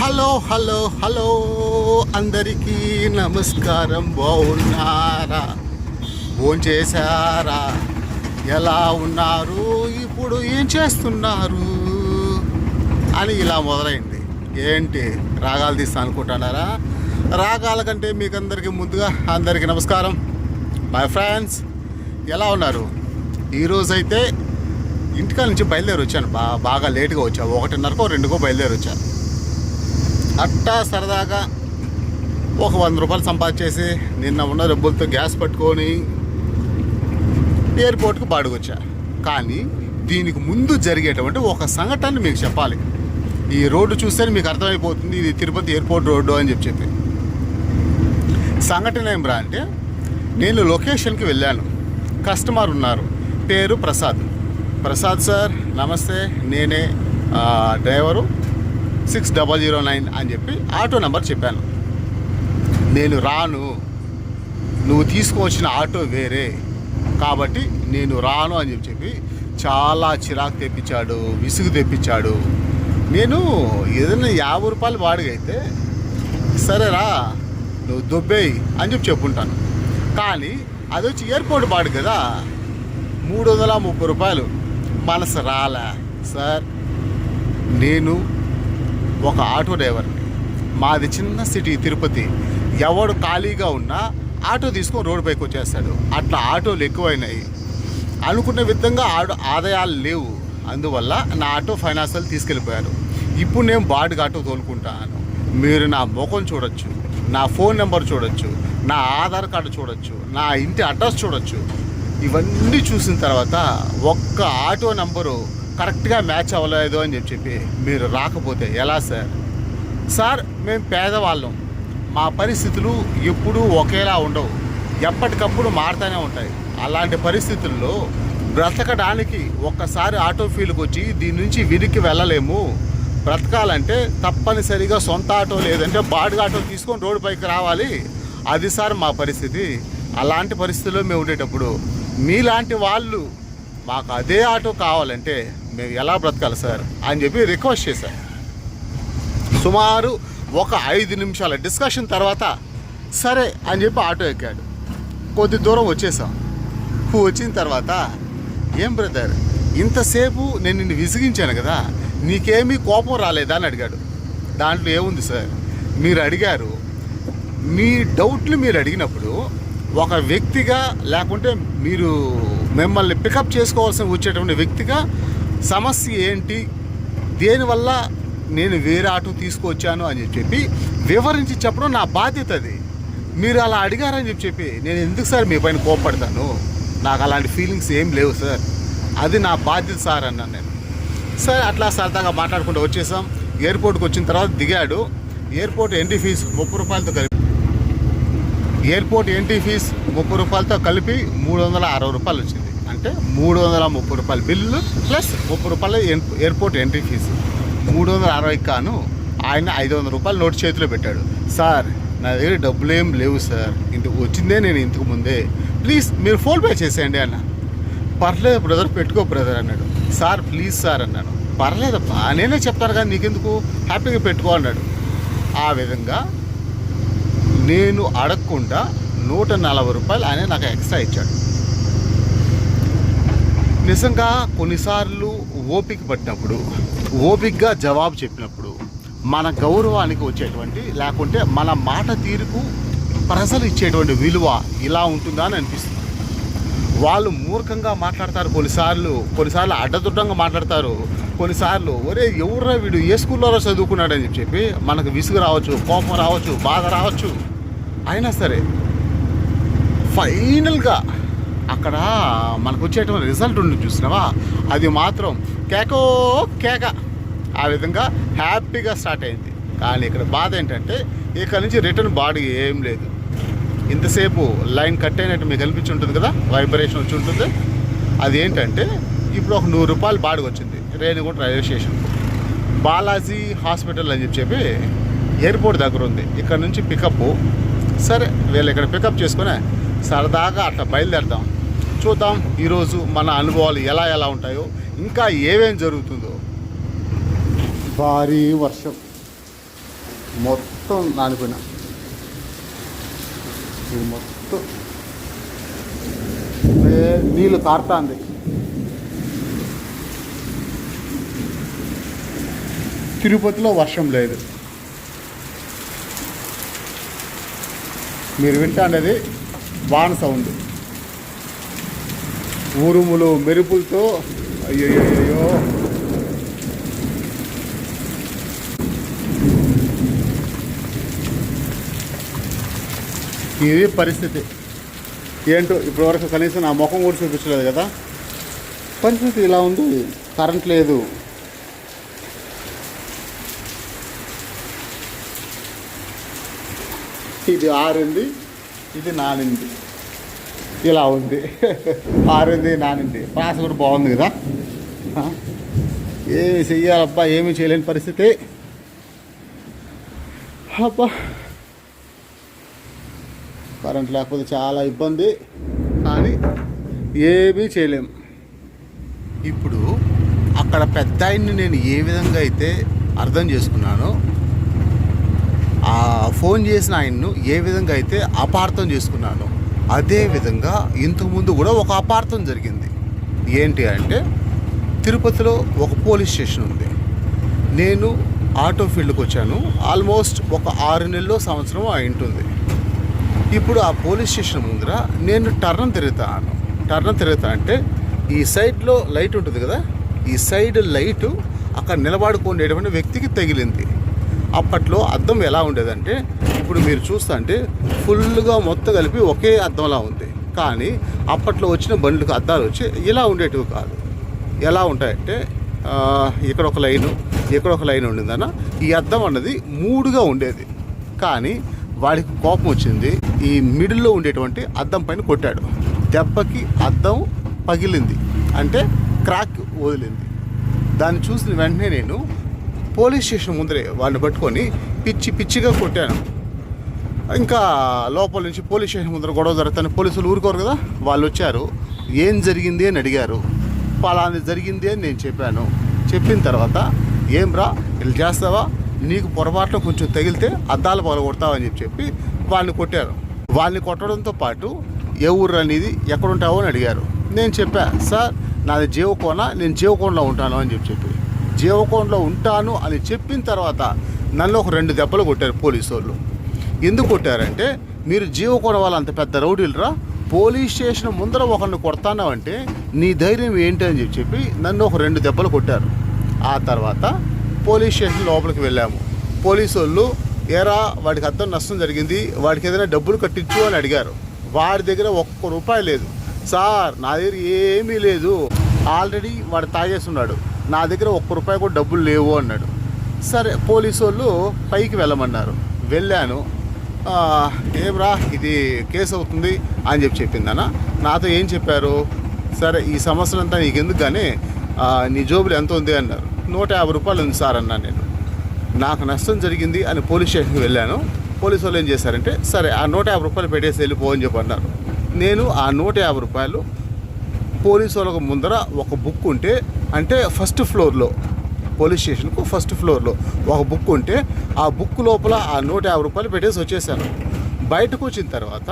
Hello hello hello. అందరికీ నమస్కారం. బాగున్నారా? ఫోన్ చేశారా ఎలా ఉన్నారు? ఇప్పుడు ఏం చేస్తున్నారు? అని ఇలా మొదలైంది. ఏంటి? రాగాలు తీస్తా అనుకుంటున్నారా? రాగాల కంటే మీకు అందరికీ ముందుగా అందరికీ నమస్కారం. మై ఫ్రెండ్స్ ఎలా ఉన్నారు? ఈరోజైతే ఇంటికాడ నుంచి బయలుదేరి వచ్చాను. బా బాగా లేట్గా వచ్చాను ఒకటిన్నరకో రెండుకో బయలుదేరి వచ్చాను. అట్టా సరదాగా ఒక వంద రూపాయలు సంపాదించేసి నిన్న ఉన్న డబ్బులతో గ్యాస్ పట్టుకొని ఎయిర్పోర్ట్కి బాడుకొచ్చా కానీ దీనికి ముందు జరిగేటువంటి ఒక సంఘటన మీకు చెప్పాలి. ఈ రోడ్డు చూస్తే మీకు అర్థమైపోతుంది ఇది తిరుపతి ఎయిర్పోర్ట్ రోడ్డు అని చెప్పి చెప్పి. సంఘటన ఏం రా అంటే నేను లొకేషన్కి వెళ్ళాను. కస్టమర్ ఉన్నారు. పేరు ప్రసాద్. ప్రసాద్ సార్ నమస్తే నేనే driver. Six double zero nine అని చెప్పి ఆటో నెంబర్ చెప్పాను. నేను రాను. నువ్వు తీసుకువచ్చిన ఆటో వేరే. కాబట్టి నేను రాను అని చెప్పి చెప్పి చాలా చిరాకు తెప్పించాడు విసుగు తెప్పించాడు. నేను ఏదైనా యాభై రూపాయలు వాడిగైతే సరేరా నువ్వు దొబ్బేయి అని చెప్పి చెప్పుంటాను. కానీ అది వచ్చి ఎయిర్పోర్ట్ బాడు కదా. మూడు వందల ముప్పై రూపాయలు. మనసు రాలే. సార్ నేను ఒక ఆటో డ్రైవర్ని మాది చిన్న సిటీ తిరుపతి. ఎవడు ఖాళీగా ఉన్నా ఆటో తీసుకొని రోడ్డు పైకి వచ్చేస్తాడు. అట్లా ఆటోలు ఎక్కువైనాయి. అనుకున్న విధంగా ఆటో ఆదాయాలు లేవు. అందువల్ల నా ఆటో ఫైనాన్షియల్ తీసుకెళ్ళిపోయారు. ఇప్పుడు నేను బాడుగా ఆటో తోలుకుంటాను. మీరు నా ముఖం చూడొచ్చు. నా ఫోన్ నెంబర్ చూడొచ్చు. నా ఆధార్ కార్డు చూడొచ్చు. నా ఇంటి అడ్రస్ చూడొచ్చు. ఇవన్నీ చూసిన తర్వాత ఒక్క ఆటో నెంబరు కరెక్ట్గా మ్యాచ్ అవ్వలేదు అని చెప్పి మీరు రాకపోతే ఎలా సార్? సార్ మేము పేదవాళ్ళం. మా పరిస్థితులు ఎప్పుడూ ఒకేలా ఉండవు. ఎప్పటికప్పుడు మారుతూనే ఉంటాయి. అలాంటి పరిస్థితుల్లో బ్రతకడానికి ఒక్కసారి ఆటో ఫీల్డ్కి వచ్చి దీని నుంచి విరికి వెళ్ళలేము. బ్రతకాలంటే తప్పనిసరిగా సొంత ఆటో లేదంటే బాడుగా ఆటో తీసుకొని రోడ్డు పైకి రావాలి. అది సార్ మా పరిస్థితి. అలాంటి పరిస్థితుల్లో మేము ఉండేటప్పుడు మీలాంటి వాళ్ళు మాకు అదే ఆటో కావాలంటే మేము ఎలా బ్రతకాలి సార్ అని చెప్పి రిక్వెస్ట్ చేశాను సుమారు ఒక ఐదు నిమిషాల డిస్కషన్ తర్వాత సరే అని చెప్పి ఆటో ఎక్కాడు. కొద్ది దూరం వచ్చేసాం. వచ్చిన తర్వాత ఏం బ్రదర్ ఇంతసేపు నేను నిన్ను విసిగించాను కదా నీకేమీ కోపం రాలేదా అని అడిగాడు. దాంట్లో ఏముంది సార్ మీరు అడిగారు మీ డౌట్లు మీరు అడిగినప్పుడు ఒక వ్యక్తిగా లేకుంటే మీరు మిమ్మల్ని పికప్ చేసుకోవాల్సిన వచ్చేటువంటి వ్యక్తిగా సమస్య ఏంటి? దేనివల్ల నేను వేరే ఆటో తీసుకొచ్చాను అని చెప్పి వివరించి చెప్పడం నా బాధ్యత అది. మీరు అలా అడిగారని చెప్పి చెప్పి నేను ఎందుకు సార్ మీ పైన కోపడతాను నాకు అలాంటి ఫీలింగ్స్ ఏం లేవు సార్. అది నా బాధ్యత సార్ అన్నాను నేను. సరే అట్లా సరదాగా మాట్లాడుకుంటూ వచ్చేసాం. ఎయిర్పోర్ట్కి వచ్చిన తర్వాత దిగాడు. ఎయిర్పోర్ట్ ఎంట్రీ ఫీజు ముప్పై రూపాయలతో కలిపి ఎయిర్పోర్ట్ ఎంట్రీ ఫీజ్ ముప్పై రూపాయలతో కలిపి మూడు వందల అరవై రూపాయలు వచ్చింది అంటే మూడు వందల ముప్పై రూపాయల బిల్లు ప్లస్ ముప్పై రూపాయల ఎన్- ఎయిర్పోర్ట్ ఎంట్రీ ఫీజు. మూడు వందల అరవై కాను ఆయన ఐదు వందల రూపాయలు నోటు చేతిలో పెట్టాడు. సార్ నా దగ్గర డబ్బులు ఏం లేవు సార్. ఇంటికి వచ్చిందే నేను ఇంతకు ముందే. ప్లీజ్ మీరు ఫోన్ పే చేసేయండి అన్న. పర్లేదు బ్రదర్ పెట్టుకో బ్రదర్ అన్నాడు. సార్ ప్లీజ్ సార్ అన్నాడు పర్లేదప్పా నేనే చెప్తాను కానీ నీకెందుకు? హ్యాపీగా పెట్టుకో అన్నాడు. ఆ విధంగా నేను అడగకుండా నూట నలభై రూపాయలు ఆయన నాకు ఎక్స్ట్రా ఇచ్చాడు. నిజంగా కొన్నిసార్లు ఓపిక పట్టినప్పుడు ఓపికగా జవాబు చెప్పినప్పుడు మన గౌరవానికి వచ్చేటువంటి లేకుంటే మన మాట తీరుకు ప్రజలు ఇచ్చేటువంటి విలువ ఇలా ఉంటుందా అని అనిపిస్తుంది. వాళ్ళు మూర్ఖంగా మాట్లాడతారు కొన్నిసార్లు కొన్నిసార్లు అడ్డదుడ్డంగా మాట్లాడతారు. కొన్నిసార్లు ఒరే ఎవరురా వీడు? ఏ స్కూల్లో చదువుకున్నాడని చెప్పి చెప్పి మనకు విసుగు రావచ్చు కోపం రావచ్చు బాధ రావచ్చు. అయినా సరే ఫైనల్గా అక్కడ మనకు వచ్చేటువంటి రిజల్ట్ ఉంది చూసినావా? అది మాత్రం కేకో కేక. ఆ విధంగా హ్యాపీగా స్టార్ట్ అయింది. కానీ ఇక్కడ బాధ ఏంటంటే ఇక్కడ నుంచి రిటర్న్ బాడీ ఏం లేదు. ఇంతసేపు లైన్ కట్ అయినట్టు మీకు కనిపించి ఉంటుంది కదా? వైబ్రేషన్ వచ్చి ఉంటుంది. అది ఏంటంటే ఇప్పుడు ఒక నూరు రూపాయలు బాడిగ వచ్చింది. Renigunta railway station. Balaji hospital అని చెప్పి ఎయిర్పోర్ట్ దగ్గర ఉంది. ఇక్కడ నుంచి పికప్ సరే వీళ్ళు ఇక్కడ పికప్ చేసుకునే సరదాగా అట్లా బయలుదేరదాం. చూద్దాం. ఈరోజు మన అనుభవాలు ఎలా ఎలా ఉంటాయో ఇంకా ఏమేం జరుగుతుందో. భారీ వర్షం. మొత్తం నానిపోయినా. ఇది మొత్తం. నీళ్ళు కారుతాంది. తిరుపతిలో వర్షం లేదు. మీరు వింటాండేది వాన సౌండ్. ఉరుములు మెరుపులతో అయ్యో ఇది పరిస్థితి. ఏంటో ఇప్పటివరకు కనీసం నా ముఖం కూడా చూపించలేదు కదా. పరిస్థితి ఇలా ఉంది. కరెంట్ లేదు. ఇది ఆరింది ఇది నానింది. ఇలా ఉంది. ఆరుంది నానింది ప్రాస కూడా బాగుంది కదా? ఏమి చెయ్యాలబ్బా ఏమీ చేయలేని పరిస్థితి. అబ్బా. కరెంట్ లేకపోతే చాలా ఇబ్బంది కానీ ఏమీ చేయలేము ఇప్పుడు అక్కడ పెద్ద ఆయన్ని నేను ఏ విధంగా అయితే అర్థం చేసుకున్నానో ఆ ఫోన్ చేసిన ఆయన్ను ఏ విధంగా అయితే అపార్థం చేసుకున్నానో అదేవిధంగా ఇంతకుముందు కూడా ఒక అపార్థం జరిగింది. ఏంటి అంటే తిరుపతిలో ఒక పోలీస్ స్టేషన్ ఉంది. నేను ఆటో ఫీల్డ్కి వచ్చాను. ఆల్మోస్ట్ ఒక ఆరు నెలలో సంవత్సరం అయి ఉంటుంది ఇప్పుడు ఆ పోలీస్ స్టేషన్ ముందర నేను టర్న్ తిరుగుతాను. టర్న్ తిరుగుతా అంటే ఈ సైడ్లో లైట్ ఉంటుంది కదా? ఈ సైడ్ లైటు అక్కడ నిలబడుకునేటువంటి వ్యక్తికి తగిలింది. అప్పట్లో అద్దం ఎలా ఉండేదంటే ఇప్పుడు మీరు చూస్తాంటే ఫుల్గా మొత్తం కలిపి ఒకే అద్దంలా ఉంది. కానీ అప్పట్లో వచ్చిన బండ్లకు అద్దాలు వచ్చి ఇలా ఉండేటివి కాదు. ఎలా ఉంటాయంటే ఇక్కడ ఒక లైను ఇక్కడ ఒక లైన్ ఉండిందన్న ఈ అద్దం అన్నది మూడుగా ఉండేది. కానీ వాడికి కోపం వచ్చింది ఈ మిడిల్లో ఉండేటువంటి అద్దం పైన కొట్టాడు. దెబ్బకి అద్దం పగిలింది అంటే క్రాక్ వదిలింది. దాన్ని చూసిన వెంటనే నేను పోలీస్ స్టేషన్ ముందరే వాడిని పట్టుకొని పిచ్చి పిచ్చిగా కొట్టాను. ఇంకా లోపల నుంచి పోలీస్ స్టేషన్ ముందర గొడవ జరుగుతాను పోలీసులు ఊరుకోరు కదా? వాళ్ళు వచ్చారు. ఏం జరిగింది అని అడిగారు. పలాని జరిగింది అని నేను చెప్పాను. చెప్పిన తర్వాత ఏం రా? ఇలా చేస్తావా? నీకు పొరపాటులో కొంచెం తగిలితే అద్దాలు పగల కొడతావని చెప్పి చెప్పి వాళ్ళని కొట్టారు. వాళ్ళని కొట్టడంతో పాటు ఏ ఊరు అనేది ఎక్కడుంటావో? అని అడిగారు. నేను చెప్పా సార్ నాది జీవకోన నేను జీవకోనలో ఉంటాను అని చెప్పి చెప్పి. జీవకోణలో ఉంటాను అని చెప్పిన తర్వాత నన్ను ఒక రెండు దెబ్బలు కొట్టారు పోలీసు వాళ్ళు. ఎందుకు కొట్టారంటే మీరు జీవకోణ వాళ్ళు అంత పెద్ద రౌడీలరా పోలీస్ స్టేషన్ ముందర ఒకరిని కొడతానావంటే నీ ధైర్యం ఏంటి అని చెప్పి చెప్పి నన్ను ఒక రెండు దెబ్బలు కొట్టారు. ఆ తర్వాత పోలీస్ స్టేషన్ లోపలికి వెళ్ళాము. పోలీసు వాళ్ళు ఏరా వాడికి అర్థం నష్టం జరిగింది వాడికి ఏదైనా డబ్బులు కట్టించు అని అడిగారు. వాడి దగ్గర ఒక్క రూపాయి లేదు. సార్ నా దగ్గర ఏమీ లేదు. ఆల్రెడీ వాడు తాగేస్తున్నాడు. నా దగ్గర ఒక్క రూపాయి కూడా డబ్బులు లేవు అన్నాడు. సరే పోలీసు వాళ్ళు పైకి వెళ్ళమన్నారు. వెళ్ళాను. ఏమ్రా ఇది కేసు అవుతుంది అని చెప్పి చెప్పిందన్న. నాతో ఏం చెప్పారు? సరే ఈ సమస్యలు అంతా నీకు ఎందుకు కానీ నీ జోబులు ఎంత ఉంది అన్నారు. నూట యాభై రూపాయలు ఉంది సార్ అన్నా నేను. నాకు నష్టం జరిగింది అని పోలీస్ స్టేషన్కి వెళ్ళాను. పోలీసు వాళ్ళు ఏం చేశారంటే సరే ఆ నూట యాభై రూపాయలు పెట్టేసి వెళ్ళిపో అని చెప్పి అన్నారు నేను ఆ నూట యాభై రూపాయలు పోలీసు వాళ్ళకు ముందర ఒక బుక్ ఉంటే అంటే ఫస్ట్ ఫ్లోర్లో పోలీస్ స్టేషన్కు ఫస్ట్ ఫ్లోర్లో ఒక బుక్ ఉంటే ఆ బుక్ లోపల ఆ నూట యాభై రూపాయలు పెట్టేసి వచ్చేసాను. బయటకు వచ్చిన తర్వాత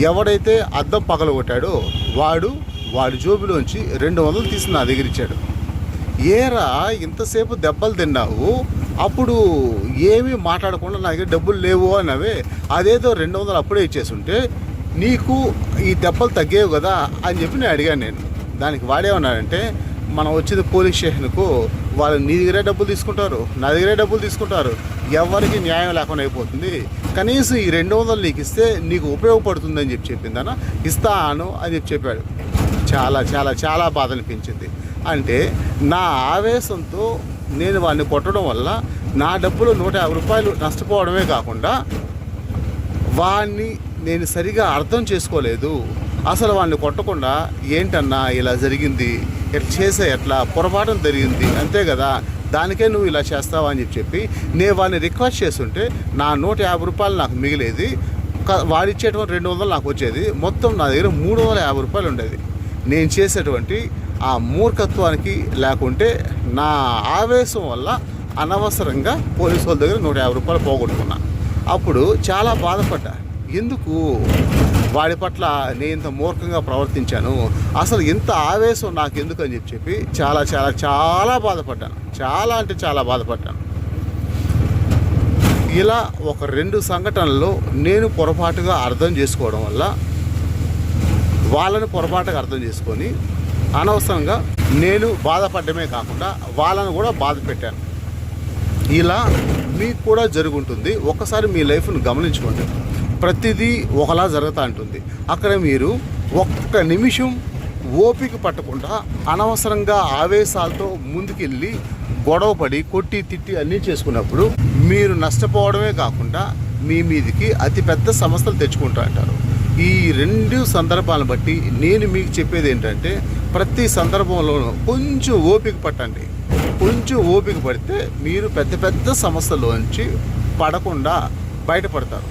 ఎవడైతే అద్దం పగలగొట్టాడో వాడు వాడి జోబులోంచి రెండు వందలు తీసి నా దగ్గర ఇచ్చాడు. ఏరా ఇంతసేపు దెబ్బలు తిన్నావు? అప్పుడు ఏమీ మాట్లాడకుండా నా దగ్గర డబ్బులు లేవు అన్నవే. అదేదో రెండు వందలు అప్పుడే ఇచ్చేసి ఉంటే నీకు ఈ దెబ్బలు తగ్గేవి కదా అని చెప్పి నేను అడిగాను నేను. దానికి వాడేమన్నాడంటే మనం వచ్చింది పోలీస్ స్టేషన్కు వాళ్ళు నీ దగ్గరే డబ్బులు తీసుకుంటారు నా దగ్గరే డబ్బులు తీసుకుంటారు ఎవరికి న్యాయం లేకుండా అయిపోతుంది. కనీసం ఈ రెండు వందలు నీకు ఇస్తే నీకు ఉపయోగపడుతుందని చెప్పి చెప్పిందన ఇస్తాను అని చెప్పి చెప్పాడు. చాలా చాలా చాలా బాధ అనిపించింది. అంటే నా ఆవేశంతో నేను వాడిని కొట్టడం వల్ల నా డబ్బులు నూట యాభై రూపాయలు నష్టపోవడమే కాకుండా వాడిని నేను సరిగా అర్థం చేసుకోలేదు. అసలు వాళ్ళని కొట్టకుండా ఏంటన్నా ఇలా జరిగింది? ఇట్లా చేసే ఎట్లా? పొరపాటు జరిగింది. అంతే కదా? దానికే నువ్వు ఇలా చేస్తావా అని చెప్పి చెప్పి నేను వాడిని రిక్వెస్ట్ చేస్తుంటే నా నూట యాభై రూపాయలు నాకు మిగిలేది. క- వాడిచ్చేటువంటి రెండు వందలు నాకు వచ్చేది. మొత్తం నా దగ్గర మూడు వందల యాభై రూపాయలు ఉండేది. నేను చేసేటువంటి ఆ మూర్ఖత్వానికి లేకుంటే నా ఆవేశం వల్ల అనవసరంగా పోలీసు వాళ్ళ దగ్గర నూట యాభై రూపాయలు పోగొట్టుకున్నా. అప్పుడు చాలా బాధపడ్డా. ఎందుకు? వాడి పట్ల నేను ఇంత మూర్ఖంగా ప్రవర్తించాను. అసలు ఇంత ఆవేశం నాకు ఎందుకు అని చెప్పి చాలా చాలా చాలా బాధపడ్డాను. చాలా అంటే చాలా బాధపడ్డాను. ఇలా ఒక రెండు సంఘటనల్లో నేను పొరపాటుగా అర్థం చేసుకోవడం వల్ల వాళ్ళని పొరపాటుగా అర్థం చేసుకొని అనవసరంగా నేను బాధపడమే కాకుండా వాళ్ళను కూడా బాధ పెట్టాను. ఇలా మీకు కూడా జరుగుంటుంది. ఒకసారి మీ లైఫ్ను గమనించుకోండి. ప్రతిదీ ఒకలా జరుగుతూ ఉంటుంది అక్కడ మీరు ఒక్క నిమిషం ఓపిక పట్టకుండా అనవసరంగా ఆవేశాలతో ముందుకెళ్ళి గొడవపడి కొట్టి తిట్టి అన్నీ చేసుకున్నప్పుడు మీరు నష్టపోవడమే కాకుండా మీ మీదికి అతిపెద్ద సమస్యలు తెచ్చుకుంటా అంటారు. ఈ రెండు సందర్భాలను బట్టి నేను మీకు చెప్పేది ఏంటంటే ప్రతి సందర్భంలోనూ కొంచెం ఓపిక పట్టండి. కొంచెం ఓపిక పడితే మీరు పెద్ద పెద్ద సమస్యలోంచి పడకుండా బయటపడతారు.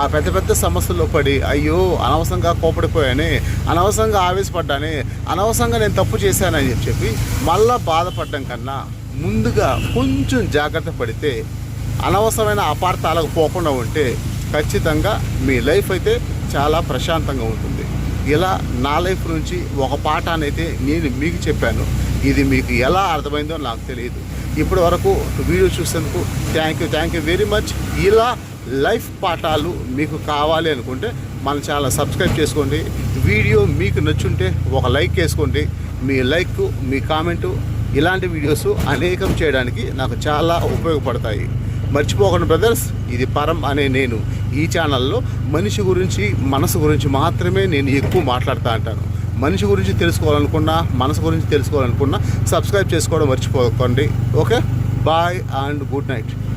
ఆ పెద్ద పెద్ద సమస్యల్లో పడి అయ్యో అనవసరంగా కోపడిపోయాని అనవసరంగా ఆవేశపడ్డానే అనవసరంగా నేను తప్పు చేశానని చెప్పి చెప్పి మళ్ళా బాధపడడం కన్నా ముందుగా కొంచెం జాగ్రత్త పడితే అనవసరమైన అపార్థాలకు పోకుండా ఉంటే ఖచ్చితంగా మీ లైఫ్ అయితే చాలా ప్రశాంతంగా ఉంటుంది. ఇలా నా లైఫ్ నుంచి ఒక పాఠాన్ని అయితే నేను మీకు చెప్పాను. ఇది మీకు ఎలా అర్థమైందో నాకు తెలియదు. ఇప్పటి వరకు వీడియో చూసేందుకు thank you thank you very much. ఇలా లైఫ్ పాఠాలు మీకు కావాలి అనుకుంటే మన ఛానల్ సబ్స్క్రైబ్ చేసుకోండి. వీడియో మీకు నచ్చుంటే ఒక లైక్ వేసుకోండి. మీ లైక్ మీ కామెంటు ఇలాంటి వీడియోస్ అనేకం చేయడానికి నాకు చాలా ఉపయోగపడతాయి. మర్చిపోకండి బ్రదర్స్ ఇది పరం అనే నేను ఈ ఛానల్లో మనిషి గురించి మనసు గురించి మాత్రమే నేను ఎక్కువ మాట్లాడుతూ అంటాను. మనిషి గురించి తెలుసుకోవాలనుకున్నా మనసు గురించి తెలుసుకోవాలనుకున్నా సబ్స్క్రైబ్ చేసుకోవడం మర్చిపోకండి. Okay? Bye and good night.